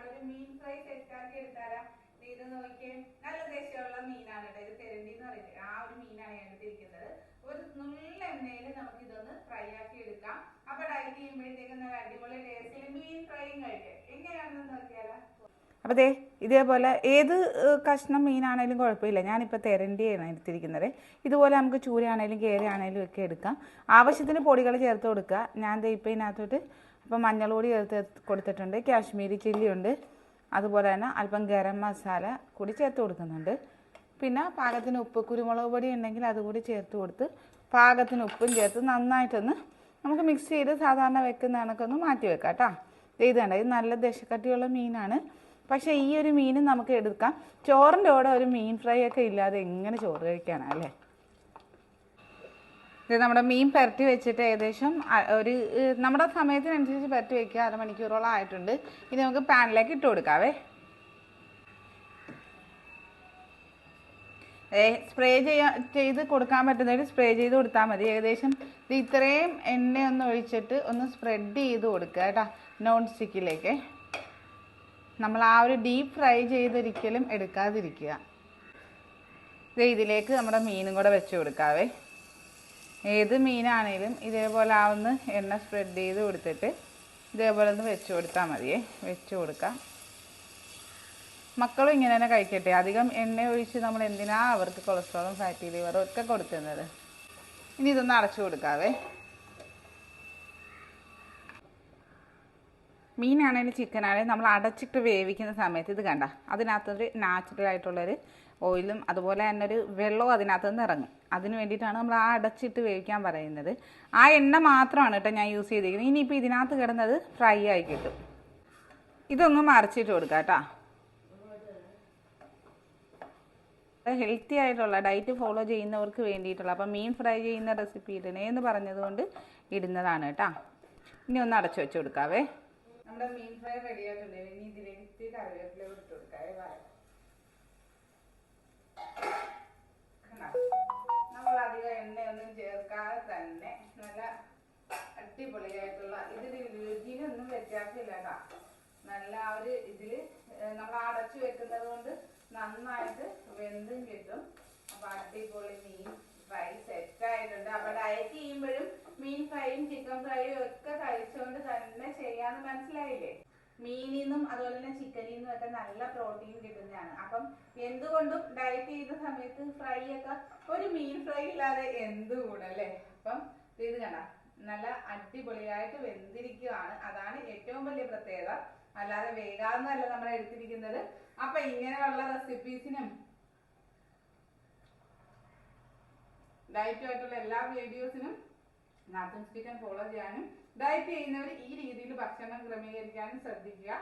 നാളൊരു മീൻ fry സെറ്റാക്കി എടുത്താലാ ഇത് നോക്കിയേ? നല്ല ദേശമുള്ള മീനാണ് കേട്ടോ. ഇത് തെരണ്ടി എന്ന് പറയുന്നത്. ആ ഒരു മീനാണ് ഞാൻ എടുത്തിരിക്കുന്നത് ഒരു നല്ല എണ്ണയിൽ നമുക്ക് ഇതൊന്ന് ഫ്രൈ ആക്കി എടുക്കാം. അപ്പൊ ഡയറ്റ് ചെയ്യുമ്പോഴത്തേക്ക് നല്ല അടിപൊളി ടേസ്റ്റിൽ മീൻ ഫ്രൈയും കഴിക്കാം. എങ്ങനെയാണെന്ന് നോക്കിയാലോ? അപ്പോൾ ദേ ഇതേപോലെ ഏത് കഷ്ണം മീനാണേലും കുഴപ്പമില്ല. ഞാനിപ്പോൾ തെരണ്ടിയാണ് എടുത്തിരിക്കുന്നത്. ഇതുപോലെ നമുക്ക് ചൂരയാണേലും കേരയാണേലും ഒക്കെ എടുക്കാം. ആവശ്യത്തിന് പൊടികൾ ചേർത്ത് കൊടുക്കുക. ഞാൻ ദേ ഇപ്പോൾ ഇതിനകത്തോട്ട് ഇപ്പം മഞ്ഞൾ പൊടി ചേർത്ത് കൊടുത്തിട്ടുണ്ട് കാശ്മീരി ചില്ലി ഉണ്ട് അതുപോലെ തന്നെ അല്പം ഗരം മസാല കൂടി ചേർത്ത് കൊടുക്കുന്നുണ്ട്. പിന്നെ പാകത്തിന് ഉപ്പ് കുരുമുളക് പൊടി ഉണ്ടെങ്കിൽ അതുകൂടി ചേർത്ത് കൊടുത്ത് പാകത്തിന് ഉപ്പും ചേർത്ത് നന്നായിട്ടൊന്ന് നമുക്ക് മിക്സ് ചെയ്ത് സാധാരണ വെക്കുന്ന കണക്കൊന്ന് മാറ്റി വെക്കാം കേട്ടോ ഇത് കണ്ട ഇത് നല്ല ദശക്കട്ടിയുള്ള മീനാണ്. പക്ഷേ ഈ ഒരു മീനും നമുക്ക് എടുക്കാം. ചോറിന്റെ കൂടെ ഒരു മീൻ ഫ്രൈ ഒക്കെ ഇല്ലാതെ എങ്ങനെ ചോറ് കഴിക്കാനാണ് അല്ലേ? ഇത് നമ്മുടെ മീൻ പരത്തി വെച്ചിട്ട് ഏകദേശം ഒരു നമ്മുടെ സമയത്തിനനുസരിച്ച് പരത്തി വെക്കുക അരമണിക്കൂറോളം ആയിട്ടുണ്ട്. ഇനി നമുക്ക് പാനിലേക്ക് ഇട്ട് കൊടുക്കാവേ. സ്പ്രേ ചെയ്യാ ചെയ്ത് കൊടുക്കാൻ പറ്റുന്നവർ സ്പ്രേ ചെയ്ത് കൊടുത്താൽ മതി. ഏകദേശം ഇത് ഇത്രയും എണ്ണ ഒന്ന് ഒഴിച്ചിട്ട് ഒന്ന് സ്പ്രെഡ് ചെയ്ത് കൊടുക്കുക കേട്ടോ നോൺ സ്റ്റിക്കിലേക്ക് നമ്മൾ ആ ഒരു ഡീപ്പ് ഫ്രൈ ചെയ്തൊരിക്കലും എടുക്കാതിരിക്കുക. ഇതിലേക്ക് നമ്മുടെ മീനും കൂടെ വെച്ച് കൊടുക്കാവേ. ഏത് മീനാണേലും ഇതേപോലെ ആ ഒന്ന് എണ്ണ സ്പ്രെഡ് ചെയ്ത് കൊടുത്തിട്ട് ഇതേപോലെ ഒന്ന് വെച്ച് കൊടുത്താൽ മതിയേ. വെച്ച് കൊടുക്കാം. മക്കളും ഇങ്ങനെ തന്നെ കഴിക്കട്ടെ. അധികം എണ്ണ ഒഴിച്ച് നമ്മൾ എന്തിനാ അവർക്ക് കൊളസ്ട്രോളും ഫാറ്റി ലിവറും ഒക്കെ കൊടുക്കുന്നത്? ഇനി ഇതൊന്ന് അടച്ചു കൊടുക്കാവേ. മീനാണെങ്കിലും ചിക്കനാണെങ്കിലും നമ്മൾ അടച്ചിട്ട് വേവിക്കുന്ന സമയത്ത് ഇത് കണ്ട അതിനകത്തൊരു നാച്ചുറൽ ആയിട്ടുള്ളൊരു ഓയിലും അതുപോലെ തന്നെ ഒരു വെള്ളവും അതിനകത്ത് നിന്ന് ഇറങ്ങും. അതിന് വേണ്ടിയിട്ടാണ് നമ്മൾ ആ അടച്ചിട്ട് വേവിക്കാൻ പറയുന്നത്. ആ എണ്ണ മാത്രമാണ് കേട്ടോ ഞാൻ യൂസ് ചെയ്തിരിക്കുന്നത്. ഇനിയിപ്പോൾ ഇതിനകത്ത് കിടന്നത് ഫ്രൈ ആയി കിട്ടും. ഇതൊന്ന് മറിച്ചിട്ട് കൊടുക്കാം കേട്ടോ. ഹെൽത്തി ആയിട്ടുള്ള ഡയറ്റ് ഫോളോ ചെയ്യുന്നവർക്ക് വേണ്ടിയിട്ടുള്ള അപ്പം മീൻ ഫ്രൈ ചെയ്യുന്ന റെസിപ്പി ഇടണേ എന്ന് പറഞ്ഞതുകൊണ്ട് ഇടുന്നതാണ് കേട്ടോ. ഇനി ഒന്ന് അടച്ചു വെച്ച് കൊടുക്കാവേ. നമ്മുടെ മീൻ ഫ്രൈ റെഡി ആയിട്ടുണ്ട് ഇനി ഇതിലേക്ക് കറിവേപ്പില ഇട്ട് കൊടുക്കാവേ വായ നമ്മൾ അധികം എണ്ണയൊന്നും ചേർക്കാതെ തന്നെ നല്ല അടിപൊളിയായിട്ടുള്ള ഇതിൽ രുചിയിലൊന്നും വ്യത്യാസമില്ല കേട്ടോ. നല്ല ആ ഒരു ഇതിൽ നമ്മൾ അടച്ചു വെക്കുന്നത് കൊണ്ട് നന്നായിട്ട് വെന്തും കിട്ടും. അപ്പൊ അടിപൊളി മീൻ ഫ്രൈ സെറ്റ് ആയിട്ടുണ്ട് അപ്പൊ ഡയറ്റ് ചെയ്യുമ്പോഴും മീൻ ഫ്രൈയും ചിക്കൻ ഫ്രൈയും ഒക്കെ കഴിച്ചുകൊണ്ട് തന്നെ ചെയ്യാന്ന് മനസ്സിലായില്ലേ? മീനിൽ നിന്നും അതുപോലെ തന്നെ ചിക്കനിൽ നിന്നും ഒക്കെ നല്ല പ്രോട്ടീൻ കിട്ടുന്നതാണ്. അപ്പം എന്തുകൊണ്ടും ഡയറ്റ് ചെയ്യുന്ന സമയത്ത് ഫ്രൈ ഒക്കെ ഒരു മീൻ ഫ്രൈ ഇല്ലാതെ എന്ത് കൂടല്ലേ അപ്പം ഇത് കണ്ട നല്ല അടിപൊളിയായിട്ട് വെന്തിരിക്കുകയാണ് അതാണ് ഏറ്റവും വലിയ പ്രത്യേകത. അല്ലാതെ വേഗാന്നല്ല നമ്മൾ എടുത്തിരിക്കുന്നത്. അപ്പൊ ഇങ്ങനെയുള്ള റെസിപ്പീസിനും ഡയറ്റുമായിട്ടുള്ള എല്ലാ വീഡിയോസിനും നാത്തൻ ചിക്കൻ ഫോളോ ചെയ്യാനും ഡയറ്റ് ചെയ്യുന്നവർ ഈ രീതിയിൽ ഭക്ഷണം ക്രമീകരിക്കാനും ശ്രദ്ധിക്കുക.